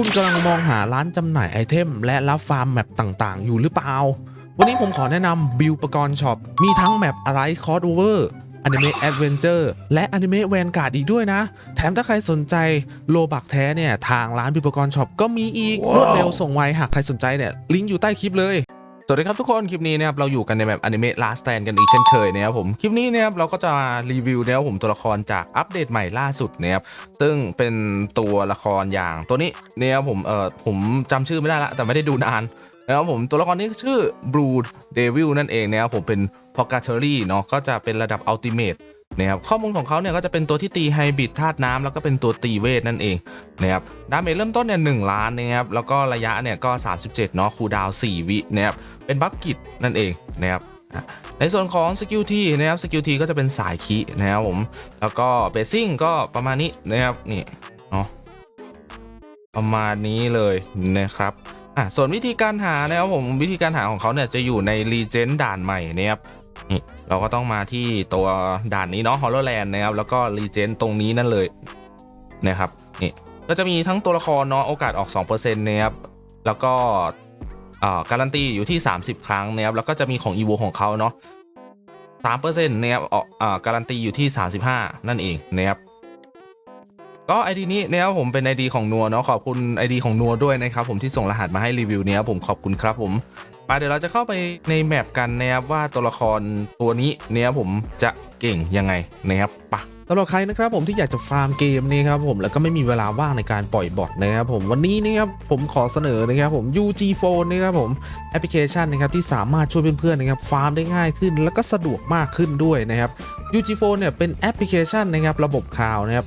คุณกำลังมองหาร้านจำหน่ายไอเทม และรับฟาร์มแมปต่างๆ อยู่หรือเปล่า วันนี้ผมขอแนะนำบิลปกรณ์ช็อป มีทั้งแมปอะไรคอร์ดโอเวอร์อนิเมะแอดเวนเจอร์และอนิเมะแวนการ์ดอีกด้วยนะ แถมถ้าใครสนใจโลบักแท้เนี่ย ทางร้านบิลปกรณ์ช็อปก็มีอีก รวดเร็วส่งไวหากใครสนใจเนี่ย ลิงก์อยู่ใต้คลิปเลย สวัสดีครับทุกคนคลิปนี้นะครับเราอยู่กันในแบบอนิเมะ Last Stand กันอีกเช่นเคยนะครับผมคลิปนี้นะครับเราก็จะรีวิวนะครับผมตัวละครจากอัปเดตใหม่ล่าสุดนะครับซึ่งเป็นตัวละครอย่างตัวนี้เนี่ยผมเออผมจำชื่อไม่ได้ละแต่ไม่ได้ดูนานนะครับผมตัวละครนี้ชื่อ Brood Devil นั่นเองนะครับผมเป็น p o g a t o r y เนาะก็จะเป็นระดับ Ultimate นะครับข้อมูลของเขาเนี่ยก็จะเป็นตัวที่ตีไฮบริดธาตุน้ำแล้วก็เป็นตัวตีเวทนั่นเองนะครับดาเมจเริ่มต้นเนี่ยหล้านนะครับแล้วก็ระยะเนี่ยก็ 37เนาะคูดาว 4 วินะครับเป็นบัฟกิตนั่นเองนะครับในส่วนของสกิลทีนะครับสกิลทีก็จะเป็นสายคีนะครับผมแล้วก็เบสซิ่งก็ประมาณนี้นะครับนี่เนาะประมาณนี้เลยนะครับอะส่วนวิธีการหานะครับผมวิธีการหาของเขาเนี่ยจะอยู่ในรีเจนด่านใหม่นะครับ นี่เราก็ต้องมาที่ตัวด่านนี้เนาะฮอลโลแลนด์นะครับ แล้วก็รีเจนตรงนี้นั่นเลยนะครับนี่ก็จะมีทั้งตัวละครเนาะโอกาสออก 2%นะครับแล้วก็อ่าการันตีอยู่ที่ 30 ครั้งนะครับแล้วก็จะมีของอีโวของเขาเนาะ3%นะครับออกอ่าการันตีอยู่ที่ 35 นั่นเองนะครับก็ ID นี้นะครับผมเป็น ID ของนัวเนาะขอบคุณ ID ของนัวด้วยนะครับผมที่ส่งรหัสมาให้รีวิวเนี้ยผมขอบคุณครับผม ไปเดี๋ยวเราจะเข้าไปในแมปกันนะครับว่าตัวละครตัวนี้เนี่ยผมจะเก่งยังไงนะครับปะสำหรับใครนะครับผมที่อยากจะฟาร์มเกมนี่ครับผมแล้วก็ไม่มีเวลาว่างในการปล่อยบอทนะครับผมวันนี้นะครับผมขอเสนอนะครับผม UG Phone นะครับผมแอปพลิเคชันนะครับที่สามารถช่วยเพื่อนๆนะครับฟาร์มได้ง่ายขึ้น แล้วก็สะดวกมากขึ้นด้วยนะครับ UG Phone เนี่ยเป็นแอปพลิเคชันนะครับระบบข่าวนะครับ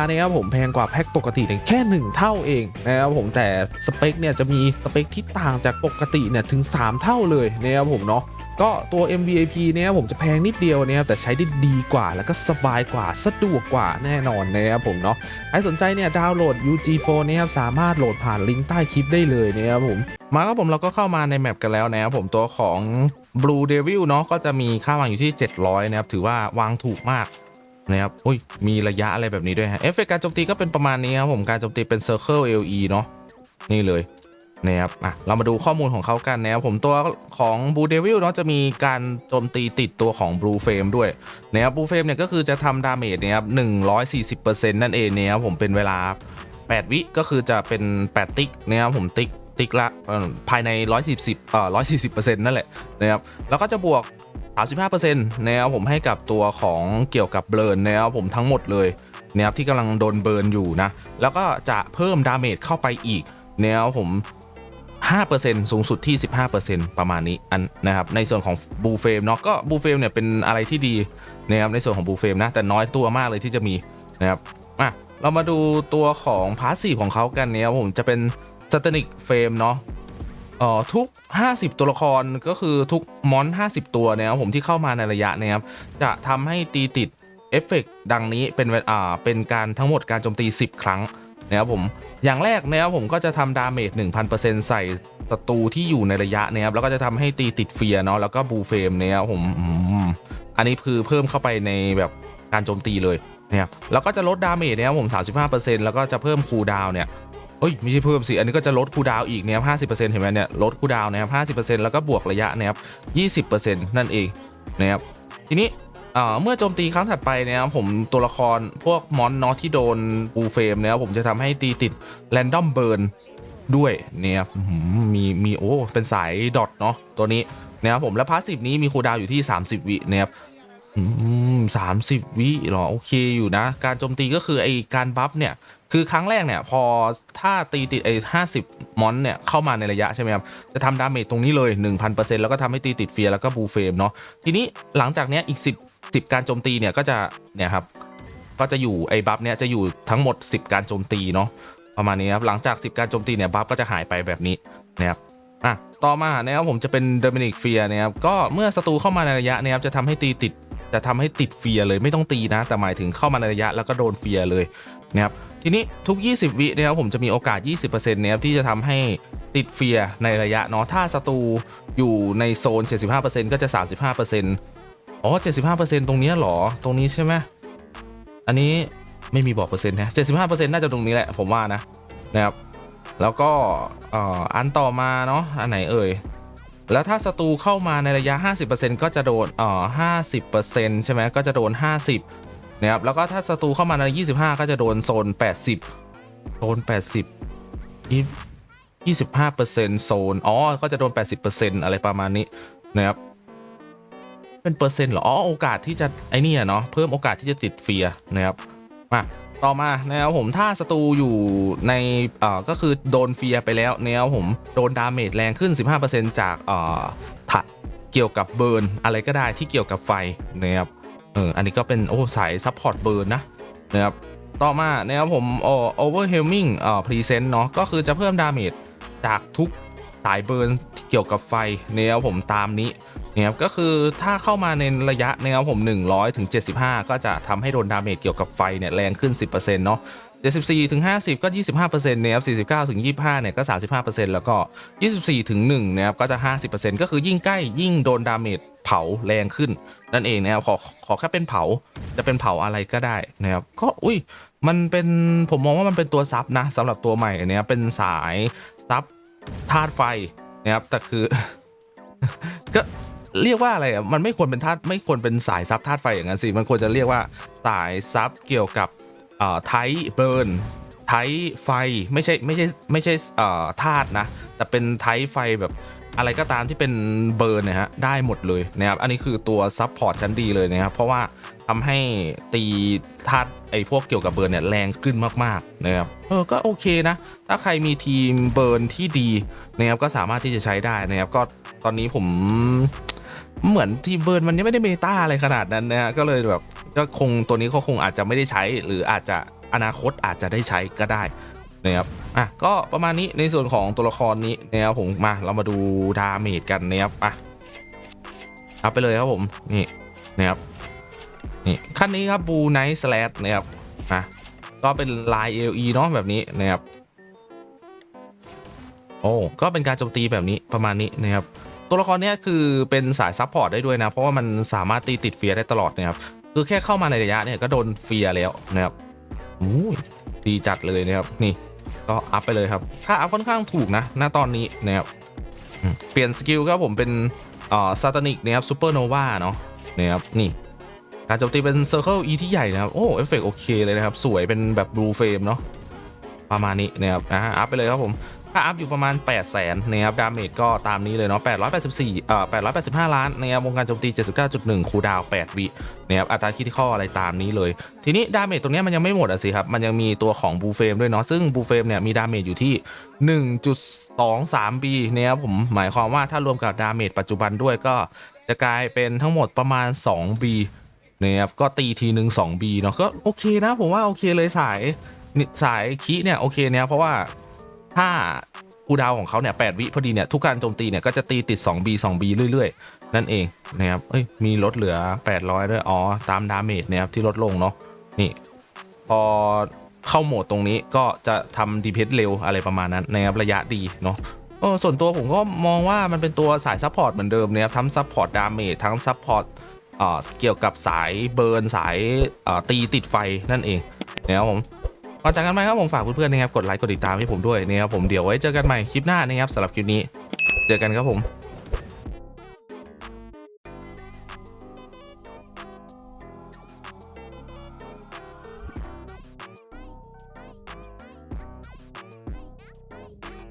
นะครับผมแพงกว่าแพ็กปกติเนี่ยแค่ 1 เท่าเองนะครับผมแต่สเปคเนี่ยจะมีสเปคที่ต่างจากปกติเนี่ยถึง 3 เท่าเลยนะครับผมเนาะก็ตัว MVP เนี่ยผมจะแพงนิดเดียวนะครับแต่ใช้ได้ดีกว่า แล้วก็สบายกว่าสะดวกกว่าแน่นอนนะครับผมเนาะใครสนใจเนี่ยดาวน์โหลด UG Phone เนี่ยครับสามารถโหลดผ่านลิงก์ใต้คลิปได้เลยนะครับผมมาครับผมเราก็เข้ามาในแมปกันแล้วนะครับผมตัวของ Blue Devil เนาะก็จะมีค่าวางอยู่ที่ 700 นะครับถือว่าวางถูกมาก นะครับอุ้ยมีระยะอะไรแบบนี้ด้วยฮะเอฟเฟกต์การโจมตีก็เป็นประมาณนี้ครับผมการโจมตีเป็น Circle LE เนาะนี่เลยนะครับอะเรามาดูข้อมูลของเขากันนะครับผมตัวของ Blue Devil เนาะจะมีการโจมตีติดตัวของ Blue Flame ด้วยนะครับ Blue Flame เนี่ยก็คือจะทำดาเมจเนี่ยครับ140%นั่นเองนะครับผมเป็นเวลา 8 วิก็คือจะเป็น 8 ติ๊กนะครับผมติ๊กติ๊กละเอ่อภายใน 140เอ่อ140%นั่นแหละนะครับแล้วก็จะบวก 35%นะครับผมให้กับตัวของเกี่ยวกับเบิร์นนะครับผมทั้งหมดเลยนะครับที่กำลังโดนเบิร์นอยู่นะ แล้วก็จะเพิ่มดาเมจเข้าไปอีกนะครับผม5%สูงสุดที่ 15%ประมาณนี้อันนะครับในส่วนของบูเฟมเนาะก็บูเฟมเนี่ยเป็นอะไรที่ดีนะครับในส่วนของบูเฟมนะแต่น้อยตัวมากเลยที่จะมีนะครับอะเรามาดูตัวของพาสซีฟของเขากันเนี่ยผมจะเป็นสเตนิกเฟมเนาะ เอ่อทุก 50 ตัวละครก็คือทุกมอน 50 ตัวเนี่ยครับผมที่เข้ามาในระยะเนะครับจะทำให้ตีติดเอฟเฟกต์ดังนี้เป็นเวอ่าเป็นการทั้งหมดการโจมตี 10 ครั้งนะครับผมอย่างแรกนะครับผมก็จะทำดาเมจ 1,000%ใส่ศัตรูที่อยู่ในระยะนะครับแล้วก็จะทำให้ตีติดเฟียเนาะแล้วก็บูเฟมนะครับผมอืมอันนี้คือเพิ่มเข้าไปในแบบการโจมตีเลยนะครับแล้วก็จะลดดาเมจนะครับผม 35%แล้วก็จะเพิ่มคูลดาวน์เนี่ย เอ้ยไม่ใช่เพิ่มสิอันนี้ก็จะลดคูดาวอีกนะครับ50%เห็นไหมเนี่ยลดคูดาวนะครับ50%แล้วก็บวกระยะนะครับ20%นั่นเองนะครับทีนี้อ่าเมื่อโจมตีครั้งถัดไปเนี่ยครับผมตัวละครพวกมอนนาะที่โดนบูเฟมเนี่ยครับผมจะทำให้ตีติดแรนดอมเบิร์นด้วยเนี่ยครับมีมีโอ้เป็นสายดอทเนาะตัวนี้นะครับผมและพาสซีฟนี้มีคูดาวอยู่ที่ 30 วินะครับสามสิบวิเหรอ โอเคอยู่นะ การโจมตีก็คือไอการบัฟเนี่ย คือครั้งแรกเนี่ยพอถ้าตีติดไอ้ห้าสิบมอนเนี่ยเข้ามาในระยะใช่ไหมครับจะทำดาเมจตรงนี้เลย 1,000%แล้วก็ทำให้ตีติดเฟียแล้วก็บูเฟมเนาะทีนี้หลังจากเนี้ยอีก 10 10 การโจมตีเนี่ยก็จะเนี่ยครับก็จะอยู่ไอ้บัฟเนี่ยจะอยู่ทั้งหมด 10 การโจมตีเนาะประมาณนี้ครับหลังจาก 10 การโจมตีเนี่ยบัฟก็จะหายไปแบบนี้นะครับอะต่อมานะครับผมจะเป็นเดมินิกเฟียนะครับก็เมื่อศัตรูเข้ามาในระยะนะครับจะทำให้ตีติดจะทำให้ติดเฟียเลยไม่ต้องตีนะ แต่หมายถึงเข้ามาในระยะแล้วก็โดนเฟียเลย นะครับทีนี้ทุก 20 วินะครับผมจะมีโอกาส 20%นะครับที่จะทำให้ติดเฟียในระยะเนาะถ้าศัตรูอยู่ในโซน 75%ก็จะ 35%อ๋อ 75%ตรงเนี้เหรอ ตรงนี้ใช่ไหมอันนี้ไม่มีบอกเปอร์เซ็นต์นะ75%น่าจะตรงนี้แหละผมว่านะนะครับแล้วก็อันต่อมาเนาะอันไหนเอ่ยแล้วถ้าศัตรูเข้ามาในระยะ 50%ก็จะโดนเอ่อ50%ใช่ไหมก็จะโดน 50 นะครับแล้วก็ถ้าศัตรูเข้ามาใน 25 ก็จะโดนโซน 80 โซน 80ยี่25%โซน อ๋อ ก็จะโดน 80%อะไรประมาณนี้นะครับ เป็นเปอร์เซ็นต์เหรอ อ๋อ โอกาสที่จะไอ้นี่เนาะ เพิ่มโอกาสที่จะติดเฟียร์นะครับ มาต่อมานะครับผมถ้าศัตรูอยู่ในเอ่อก็คือโดนเฟียร์ไปแล้วนะครับผมโดนดาเมจแรงขึ้น 15%จากเอ่อถะเกี่ยวกับเบิร์นอะไรก็ได้ที่เกี่ยวกับไฟนะครับ เอออันนี้ก็เป็นโอ้สายซัพพอร์ตเบิร์นนะนะครับต่อมานะครับผมโอเวอร์เฮลมิงเอ่อพรีเซนต์เนาะก็คือจะเพิ่มดาเมจจากทุกสายเบิร์นเกี่ยวกับไฟนะครับผมตามนี้นะครับก็คือถ้าเข้ามาในระยะนะครับผม 100ถึง75 ก็จะทำให้โดนดาเมจเกี่ยวกับไฟเนี่ยแรงขึ้น 10%เนาะ 74ถึง50 ก็ 25%นะครับ49ถึง25เนี่ยก็ 35%แล้วก็ 24ถึง1นะครับก็จะ 50%ก็คือยิ่งใกล้ยิ่งโดนดาเมจเผาแรงขึ้น นั่นเองนะครับขอขอแค่เป็นเผาจะเป็นเผาอะไรก็ได้นะครับก็อุ้ยมันเป็นผมมองว่ามันเป็นตัวซับนะสำหรับตัวใหม่เนี้ยเป็นสายซับธาตุไฟนะครับแต่คือก็เรียกว่าอะไรอะมันไม่ควรเป็นธาตุไม่ควรเป็นสายซับธาตุไฟอย่างนั้นสิมันควรจะเรียกว่าสายซับเกี่ยวกับ อ่อไทเบิร์นไทไฟไม่ใช่ไม่ใช่ไม่ใช่เอ่อธาตุนะ แต่เป็นไทไฟแบบอะไรก็ตามที่เป็นเบิร์นนะฮะได้หมดเลยนะครับอันนี้คือตัวซับพอร์ตชั้นดีเลยนะครับเพราะว่าทำให้ตีธาตุไอ้พวกเกี่ยวกับเบิร์นเนี่ยแรงขึ้นมากๆนะครับเออก็โอเคนะ ถ้าใครมีทีมเบิร์นที่ดีนะครับก็สามารถที่จะใช้ได้นะครับก็ตอนนี้ผม เหมือนทีเบิร์นมันยังไม่ได้เมตาอะไรขนาดนั้นนะฮะก็เลยแบบก็คงตัวนี้เขาคงอาจจะไม่ได้ใช้ หรืออาจจะอนาคตอาจจะได้ใช้ก็ได้นะครับอะก็ประมาณนี้ในส่วนของตัวละครนี้นะครับผมมาเรามาดูดาเมจกันนะครับอะเอาไปเลยครับผมนี่นะครับนี่ขั้นนี้ครับบูไนท์สแลดนะครับอะก็เป็นลาย LE เนาะแบบนี้นะครับโอ้ก็เป็นการโจมตีแบบนี้ประมาณนี้นะครับ ตัวละครเนี้ยคือเป็นสายซับพอร์ตได้ด้วยนะ เพราะว่ามันสามารถตีติดเฟียได้ตลอดนะครับคือแค่เข้ามาในระยะเนี่ยก็โดนเฟียแล้วนะครับอู้ดีจัดเลยนะครับนี่ก็อัพไปเลยครับค่าอัพค่อนข้างถูกนะณตอนนี้นะครับเปลี่ยนสกิลครับผมเป็นเอ่อซาตานิกนะครับซูเปอร์โนวาเนาะนะครับนี่การโจมตีเป็นเซอร์เคิลอีที่ใหญ่นะครับ โอ้เอฟเฟกโอเคเลยนะครับ สวยเป็นแบบบลูเฟรมเนาะประมาณนี้นะครับอ่าอัพไปเลยครับผม ถ้าอัพอยู่ประมาณ 8 0 0แสนนะครับ ดาเมจก็ตามนี้เลยเนาะ 884 เอ่อ 885 ล้านนะครับวงการโจมตี 79.1 คูดาว 8 วินะครับ อัตราคิดข้ออะไรตามนี้เลย ทีนี้ดาเมจตรงนี้มันยังไม่หมดอะสิครับ มันยังมีตัวของบูเฟมด้วยเนาะ ซึ่งบูเฟมเนี่ยมีดาเมจอยู่ที่ 1.23 b นะครับผม หมายความว่าถ้ารวมกับดาเมจปัจจุบันด้วยก็จะกลายเป็นทั้งหมดประมาณ 2 b นะครับ ก็ตีทีหนึ่ง 2 b เนาะ ก็โอเคนะ ผมว่าโอเคเลยสายสายคิเนี่ยโอเคเนี่ยเพราะว่า ถ้าคูดาวของเขาเนี่ย8วิพอดีเนี่ยทุกการโจมตีเนี่ยก็จะตีติด 2B 2B เรื่อยๆ นั่นเองนะครับเอ้ยมีลดเหลือ 800 ด้วยอ๋อตามดาเมจนะครับที่ลดลงเนาะนี่พอเข้าโหมดตรงนี้ก็จะทำดีเพสเร็วอะไรประมาณนั้นนะครับระยะดีเนาะเออส่วนตัวผมก็มองว่ามันเป็นตัวสายซัพพอร์ตเหมือนเดิมนะครับทั้งซัพพอร์ตดาเมจทั้งซัพพอร์ตเอ่อเกี่ยวกับสายเบิร์นสายเอ่อตีติดไฟนั่นเองนะครับผม ก่อนจากกันไปครับผมฝากเพื่อนๆนะครับกดไลค์กดติดตามให้ผมด้วยนะครับผมเดี๋ยวไว้เจอกันใหม่คลิปหน้านะครับสำหรับคลิปนี้ เจอกันครับผม